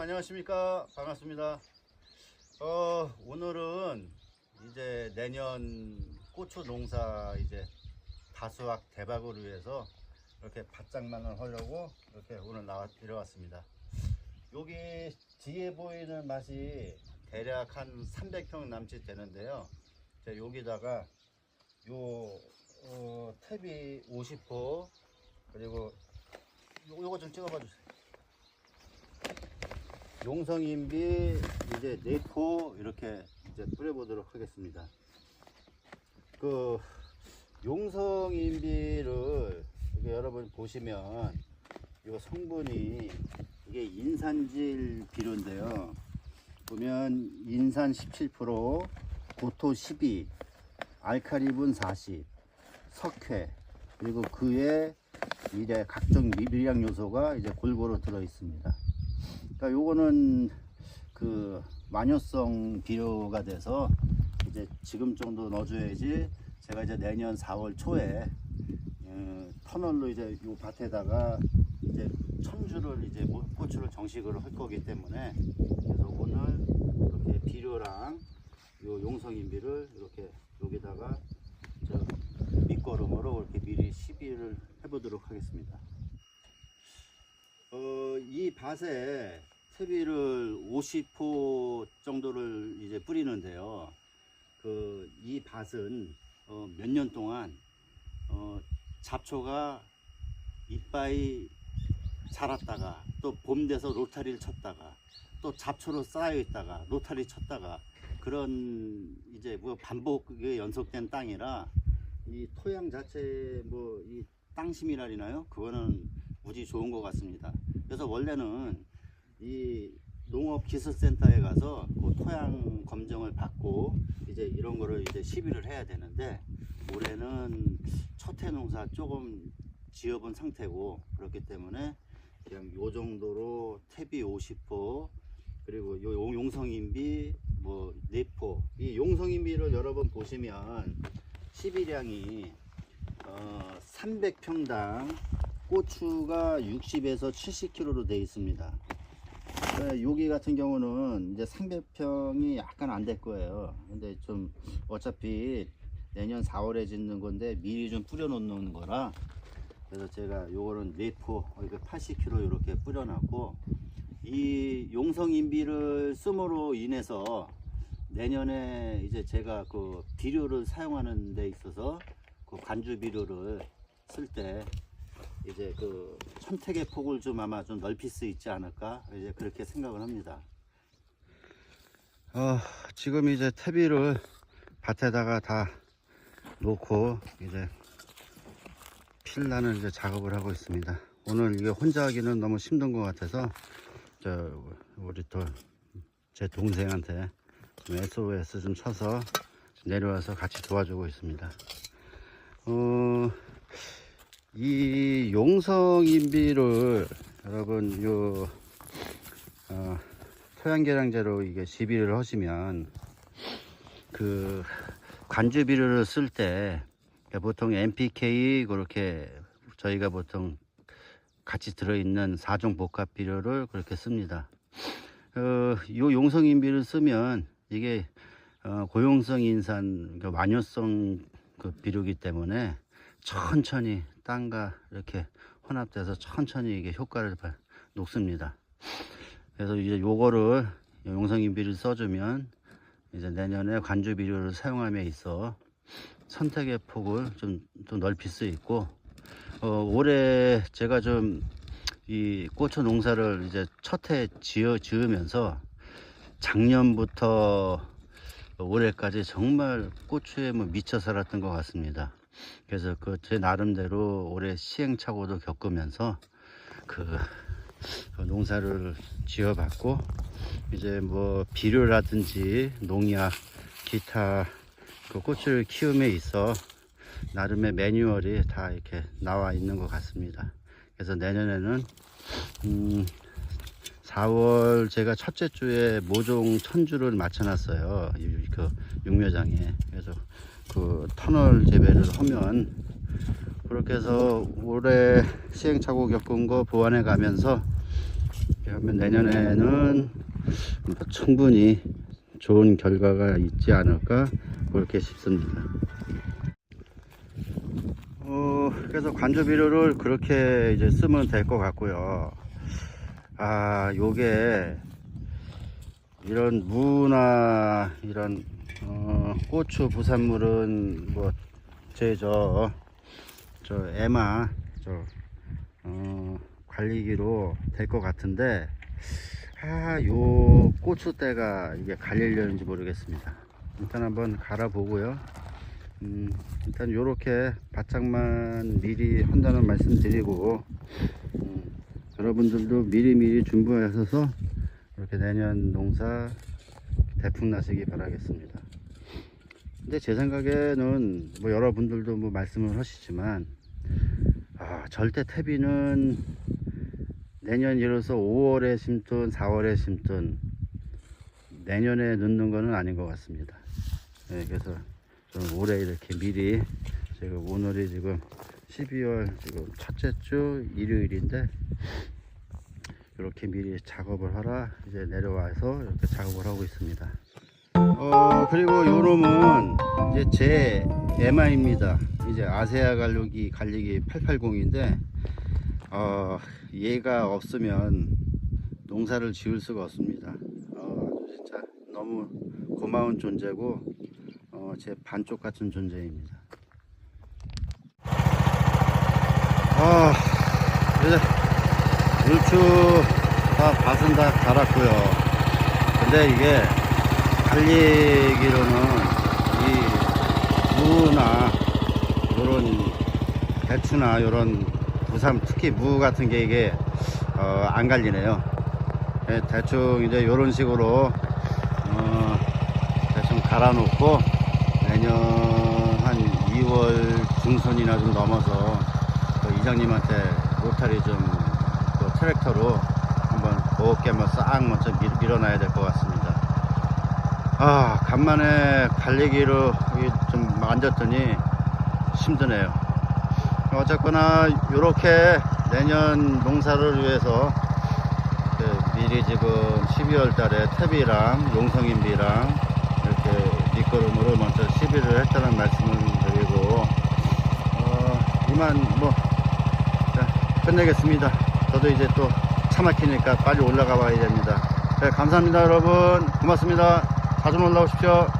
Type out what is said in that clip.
안녕하십니까? 반갑습니다. 어 오늘은 이제 내년 고추 농사 이제 다수확 대박을 위해서 이렇게 밭장만을 하려고 이렇게 오늘 나와 들어왔습니다. 여기 뒤에 보이는 맛이 대략 한 300평 남짓 되는데요. 자, 여기다가 요 어, 탭이 50호 그리고 요, 요거 좀 찍어봐 주세요 용성인비 이제 네포 이렇게 이제 뿌려보도록 하겠습니다. 그 용성인비를 여러분 보시면 이 성분이 이게 인산질 비료인데요. 보면 인산 17%, 고토 12, 알카리분 40, 석회 그리고 그에 이제 각종 미비량 요소가 이제 골고루 들어 있습니다. 그러니까 요거는 그 만효성 비료가 돼서 이제 지금 정도 넣어줘야지 제가 이제 내년 4월 초에 어, 터널로 이제 요 밭에다가 이제 천주를 이제 모- 고추를 정식으로 할 거기 때문에 그래서 오늘 이렇게 비료랑 요 용성인비를 이렇게 여기다가 저 밑거름으로 이렇게 미리 시비를 해보도록 하겠습니다. 어, 이 밭에 퇴비를 50호 정도를 이제 뿌리는데요. 그, 이 밭은 어, 몇 년 동안 어, 잡초가 이빠이 자랐다가 또 봄 돼서 로타리를 쳤다가 또 잡초로 쌓여 있다가 로타리 쳤다가 그런 이제 뭐 반복이 연속된 땅이라 이 토양 자체 뭐 이 땅심이라리나요? 그거는 무지 좋은 것 같습니다. 그래서 원래는 이 농업기술센터에 가서 그 토양 검정을 받고 이제 이런 거를 이제 시비를 해야 되는데 올해는 첫해 농사 조금 지어본 상태고 그렇기 때문에 그냥 요 정도로 태비 50포 그리고 요 용- 용성인비 뭐 4포 이 용성인비를 여러 번 보시면 시비량이 어 300평당 고추가 60에서 70kg로 되어 있습니다. 네, 여기 같은 경우는 이제 300평이 약간 안 될 거예요. 근데 좀 어차피 내년 4월에 짓는 건데 미리 좀 뿌려 놓는 거라 그래서 제가 요거는 네포 이거 80kg 이렇게 뿌려 놨고 이 용성 인비를 씀으로 인해서 내년에 이제 제가 그 비료를 사용하는 데 있어서 그 관주 비료를 쓸때 이제 그 선택의 폭을 좀 아마 좀 넓힐 수 있지 않을까 이제 그렇게 생각을 합니다. 어, 지금 이제 퇴비를 밭에다가 다 놓고 이제 필라는 이제 작업을 하고 있습니다. 오늘 이게 혼자 하기는 너무 힘든 것 같아서 저 우리 또 제 동생한테 좀 SOS 좀 쳐서 내려와서 같이 도와주고 있습니다. 어, 이 용성인비를 여러분 요 어, 토양계량제로 이게 시비를 하시면 그 관주 비료를 쓸 때 보통 NPK 그렇게 저희가 보통 같이 들어있는 사종 복합 비료를 그렇게 씁니다. 어, 요 용성인비를 쓰면 이게 어, 고용성 인산 그 완효성 그 비료기 때문에 천천히 땅과 이렇게 혼합돼서 천천히 이게 효과를 봐- 녹습니다. 그래서 이제 요거를 용성인비를 써주면 이제 내년에 관주 비료를 사용함에 있어 선택의 폭을 좀, 좀 넓힐 수 있고 어, 올해 제가 좀 이 고추 농사를 이제 첫 해 지어 지으면서 작년부터 올해까지 정말 고추에 뭐 미쳐 살았던 것 같습니다. 그래서 그 제 나름대로 올해 시행착오도 겪으면서 그, 그 농사를 지어봤고 이제 뭐 비료라든지 농약 기타 그 고추를 키움에 있어 나름의 매뉴얼이 다 이렇게 나와 있는 것 같습니다. 그래서 내년에는 음 4월 제가 첫째 주에 모종 천주를 맞춰놨어요. 이- 그 육묘장에. 그래서 그 터널 재배를 하면 그렇게 해서 올해 시행착오 겪은 거 보완해 가면서 하면 내년에는 뭐 충분히 좋은 결과가 있지 않을까 그렇게 싶습니다. 어, 그래서 관조 비료를 그렇게 이제 쓰면 될 것 같고요. 아, 요게 이런 무나 이런 어, 고추 부산물은 뭐 제 저 저 에마 저 어, 관리기로 될 것 같은데 아, 요 고추대가 이게 갈리려는지 모르겠습니다. 일단 한번 갈아 보고요. 음, 일단 요렇게 바짝만 미리 한다는 말씀 드리고 음, 여러분들도 미리미리 준비하셔서 이렇게 내년 농사 대풍 나시기 바라겠습니다. 근데 제 생각에는 뭐 여러분들도 뭐 말씀을 하시지만 아, 절대 태비는 내년 들어서 5월에 심든 4월에 심든 내년에 넣는 거는 아닌 것 같습니다. 네, 그래서 저는 올해 이렇게 미리 지금 오늘이 지금 12월 지금 첫째 주 일요일인데 이렇게 미리 작업을 하라 이제 내려와서 이렇게 작업을 하고 있습니다. 어 그리고 요놈은 이제 제 에마입니다. 이제 아세아 갈리기 갈리기 880인데 어 얘가 없으면 농사를 지을 수가 없습니다. 어 진짜 너무 고마운 존재고 어, 제 반쪽 같은 존재입니다. 아, 이제 물추 다 밭은 다 갈았고요. 근데 이게 달리기로는 이 무나 이런 배추나 이런 부산 특히 무 같은 게 이게 어, 안 갈리네요. 예, 대충 이제 이런 식으로 어, 대충 갈아놓고 내년 한 2월 중순이나 좀 넘어서 그 이장님한테 로타리 좀그 트랙터로 한번 곱게 한번 싹 먼저 밀, 밀어놔야 될 것 같습니다. 아 간만에 달리기로 이좀 만졌더니 힘드네요. 어쨌거나 이렇게 내년 농사를 위해서 그 미리 지금 12월 달에 태비랑 용성인비랑 이렇게 밑거름으로 먼저 시비를 했다는 말씀을 드리고 어, 이만 뭐 자, 끝내겠습니다. 저도 이제 또 차 막히니까 빨리 올라가 봐야 됩니다. 네, 감사합니다 여러분 고맙습니다. 자주 놀러 오십시오.